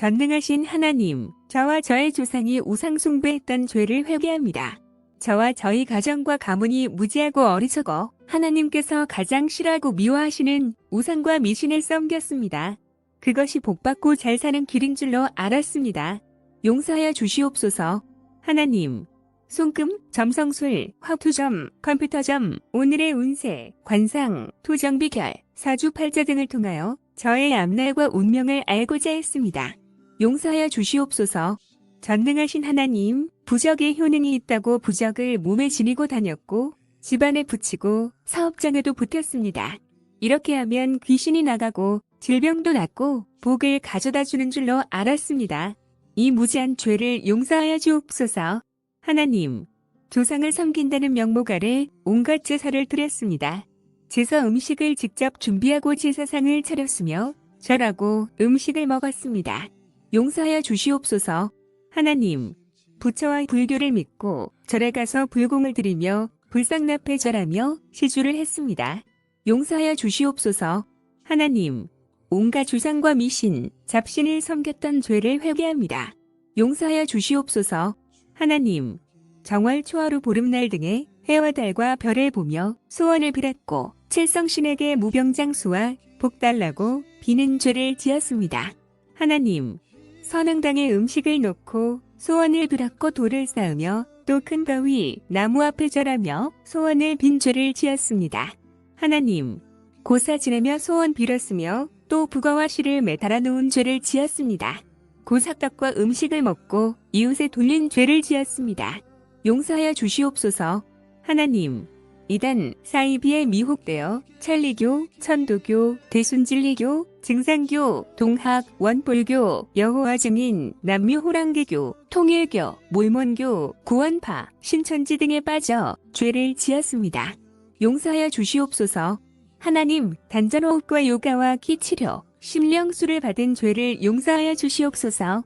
전능하신 하나님, 저와 저의 조상이 우상숭배했던 죄를 회개합니다. 저와 저희 가정과 가문이 무지하고 어리석어 하나님께서 가장 싫어하고 미워하시는 우상과 미신을 섬겼습니다. 그것이 복받고 잘 사는 길인 줄로 알았습니다. 용서하여 주시옵소서. 하나님, 손금, 점성술, 화투점, 컴퓨터점, 오늘의 운세, 관상, 토정비결, 사주팔자 등을 통하여 저의 앞날과 운명을 알고자 했습니다. 용서하여 주시옵소서. 전능하신 하나님, 부적에 효능이 있다고 부적을 몸에 지니고 다녔고, 집안에 붙이고, 사업장에도 붙였습니다. 이렇게 하면 귀신이 나가고, 질병도 낫고, 복을 가져다 주는 줄로 알았습니다. 이 무지한 죄를 용서하여 주옵소서. 하나님, 조상을 섬긴다는 명목 아래 온갖 제사를 드렸습니다. 제사 음식을 직접 준비하고 제사상을 차렸으며 절하고 음식을 먹었습니다. 용서하여 주시옵소서. 하나님, 부처와 불교를 믿고 절에 가서 불공을 드리며 불상납에 절하며 시주를 했습니다. 용서하여 주시옵소서. 하나님, 온갖 주상과 미신, 잡신을 섬겼던 죄를 회개합니다. 용서하여 주시옵소서. 하나님, 정월 초하루 보름날 등에 해와 달과 별을 보며 소원을 빌었고 칠성신에게 무병장수와 복달라고 비는 죄를 지었습니다. 하나님, 선흥당에 음식을 놓고 소원을 빌었고 돌을 쌓으며 또 큰 바위, 나무 앞에 절하며 소원을 빈 죄를 지었습니다. 하나님, 고사 지내며 소원 빌었으며 또 북어와 실을 매달아 놓은 죄를 지었습니다. 고삭떡과 음식을 먹고 이웃에 돌린 죄를 지었습니다. 용서하여 주시옵소서. 하나님, 이단 사이비에 미혹되어 천리교, 천도교, 대순진리교, 증상교, 동학, 원불교, 여호와 증인, 남묘호랑개교, 통일교, 몰몬교, 구원파, 신천지 등에 빠져 죄를 지었습니다. 용서하여 주시옵소서. 하나님, 단전호흡과 요가와 기치료, 심령수를 받은 죄를 용서하여 주시옵소서.